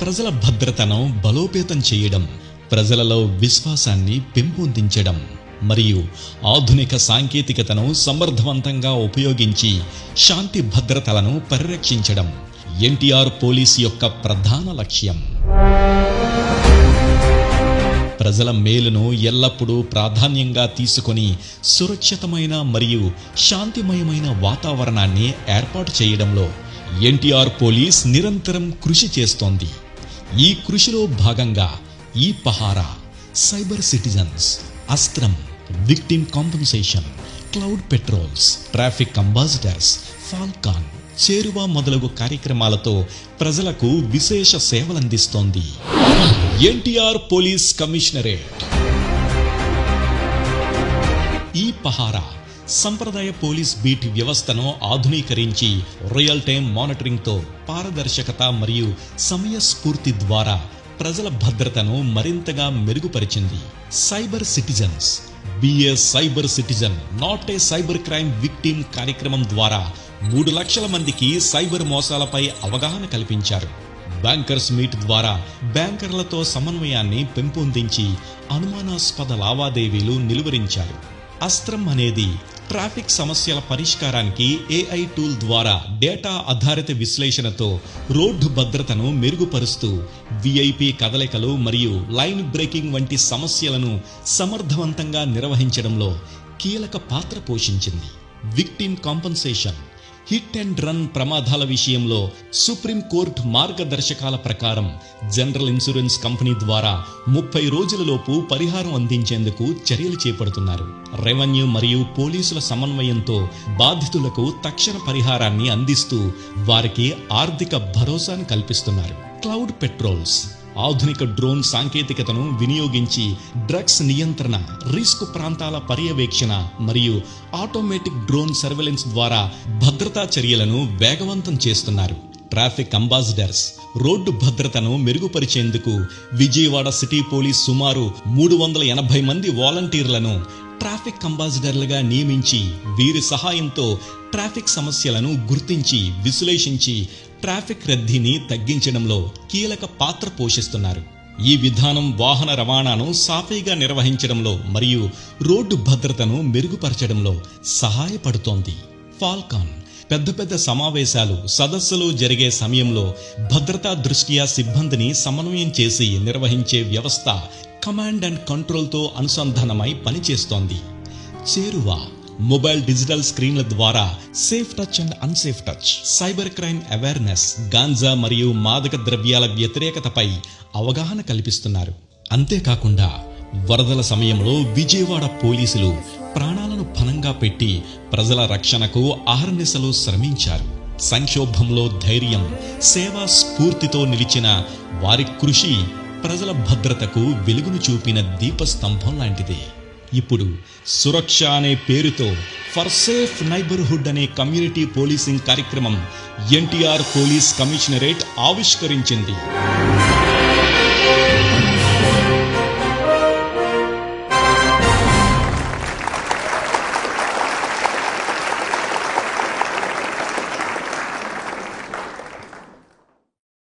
ప్రజల భద్రతను బలోపేతం చేయడం ప్రజలలో విశ్వాసాన్ని పెంపొందించడం మరియు ఆధునిక సాంకేతికతను సమర్థవంతంగా ఉపయోగించి శాంతి భద్రతలను పరిరక్షించడం ఎన్టీఆర్ పోలీస్ యొక్క ప్రధాన లక్ష్యం. ప్రజల మేలును ఎల్లప్పుడూ ప్రాధాన్యంగా తీసుకొని సురక్షితమైన మరియు శాంతిమయమైన వాతావరణాన్ని ఏర్పాటు చేయడంలో ఎన్టీఆర్ పోలీస్ నిరంతరం కృషి చేస్తోంది. ఈ కృషిలో భాగంగా ఈ పహారా సైబర్ సిటిజన్స్ అస్త్రం victim compensation cloud patrols traffic ambassadors falcon చేరువ మొదలగు కార్యక్రమాలతో ప్రజలకు విశేష సేవలందిస్తోంది. NTR police commissionerate. ఈ పహారా సంప్రదాయ పోలీస్ బీట్ వ్యవస్థను ఆధునీకరించి రియల్ టైం మానిటరింగ్తో పారదర్శకత మరియు సమయస్ఫూర్తి ద్వారా ప్రజల భద్రతను మరింతగా మెరుగుపరిచింది. Cyber citizens be a cyber citizen not a cyber crime victim కార్యక్రమం ద్వారా మూడు లక్షల మందికి సైబర్ మోసాలపై అవగాహన కల్పించారు. బ్యాంకర్స్ మీట్ ద్వారా బ్యాంకర్లతో సమన్వయాన్ని పెంపొందించి అనుమానాస్పద లావాదేవీలు నిలువరించారు. అస్త్రం అనేది ట్రాఫిక్ సమస్యల పరిష్కారానికి ఏఐ టూల్ ద్వారా డేటా ఆధారిత విశ్లేషణతో రోడ్డు భద్రతను మెరుగుపరుస్తూ విఐపి కదలికలు మరియు లైన్ బ్రేకింగ్ వంటి సమస్యలను సమర్థవంతంగా నిర్వహించడంలో కీలక పాత్ర పోషించింది. Victim compensation hit and run ప్రమాదాల విషయంలో సుప్రీంకోర్టు మార్గదర్శకాల ప్రకారం జనరల్ ఇన్సూరెన్స్ కంపెనీ ద్వారా ముప్పై రోజులలోపు పరిహారం అందించేందుకు చర్యలు చేపడుతున్నారు. రెవెన్యూ మరియు పోలీసుల సమన్వయంతో బాధితులకు తక్షణ పరిహారాన్ని అందిస్తూ వారికి ఆర్థిక భరోసాను కల్పిస్తున్నారు. క్లౌడ్ పెట్రోల్స్ ఆధునిక డ్రోన్ సాంకేతికతను వినియోగించి డ్రగ్స్ నియంత్రణ రిస్క్ ప్రాంతాల పర్యవేక్షణ మరియు ఆటోమేటిక్ డ్రోన్ సర్వేలెన్స్ ద్వారా భద్రతా చర్యలను వేగవంతం చేస్తున్నారు. ట్రాఫిక్ అంబాసిడర్స్ రోడ్డు భద్రతను మెరుగుపరిచేందుకు విజయవాడ సిటీ పోలీస్ సుమారు మూడు వందల ఎనభై మంది వాలంటీర్లను ట్రాఫిక్ అంబాసిడర్లుగా నియమించి వీరి సహాయంతో ట్రాఫిక్ సమస్యలను గుర్తించి విశ్లేషించి ట్రాఫిక్ రద్దీని తగ్గించడంలో కీలక పాత్ర పోషిస్తున్నారు. ఈ విధానం వాహన రవాణాను సాఫీగా నిర్వహించడంలో మరియు రోడ్డు భద్రతను మెరుగుపరచడంలో సహాయపడుతోంది. ఫాల్కాన్ పెద్ద పెద్ద సమావేశాలు సదస్సులు జరిగే సమయంలో భద్రతా దృష్ట్యా సిబ్బందిని సమన్వయం చేసి నిర్వహించే వ్యవస్థ కమాండ్ అండ్ కంట్రోల్తో అనుసంధానమై పనిచేస్తోంది. చేరువా మొబైల్ డిజిటల్ స్క్రీన్ల ద్వారా safe touch and unsafe touch. Cyber crime awareness ganja మరియు మాదక ద్రవ్యాల వ్యతిరేకతపై అవగాహన కల్పిస్తున్నారు. అంతేకాకుండా వరదల సమయంలో విజయవాడ పోలీసులు ప్రాణాలను పణంగా పెట్టి ప్రజల రక్షణకు ఆహర్నిశలు శ్రమించారు. సంక్షోభంలో ధైర్యం సేవా స్ఫూర్తితో నిలిచిన వారి కృషి ప్రజల భద్రతకు వెలుగును చూపిన దీపస్తంభం లాంటిది. ఇప్పుడు సురక్ష అనే పేరుతో ఫర్ సేఫ్ నైబర్హుడ్ అనే కమ్యూనిటీ పోలీసింగ్ కార్యక్రమం ఎన్టీఆర్ పోలీస్ కమిషనరేట్ ఆవిష్కరించింది.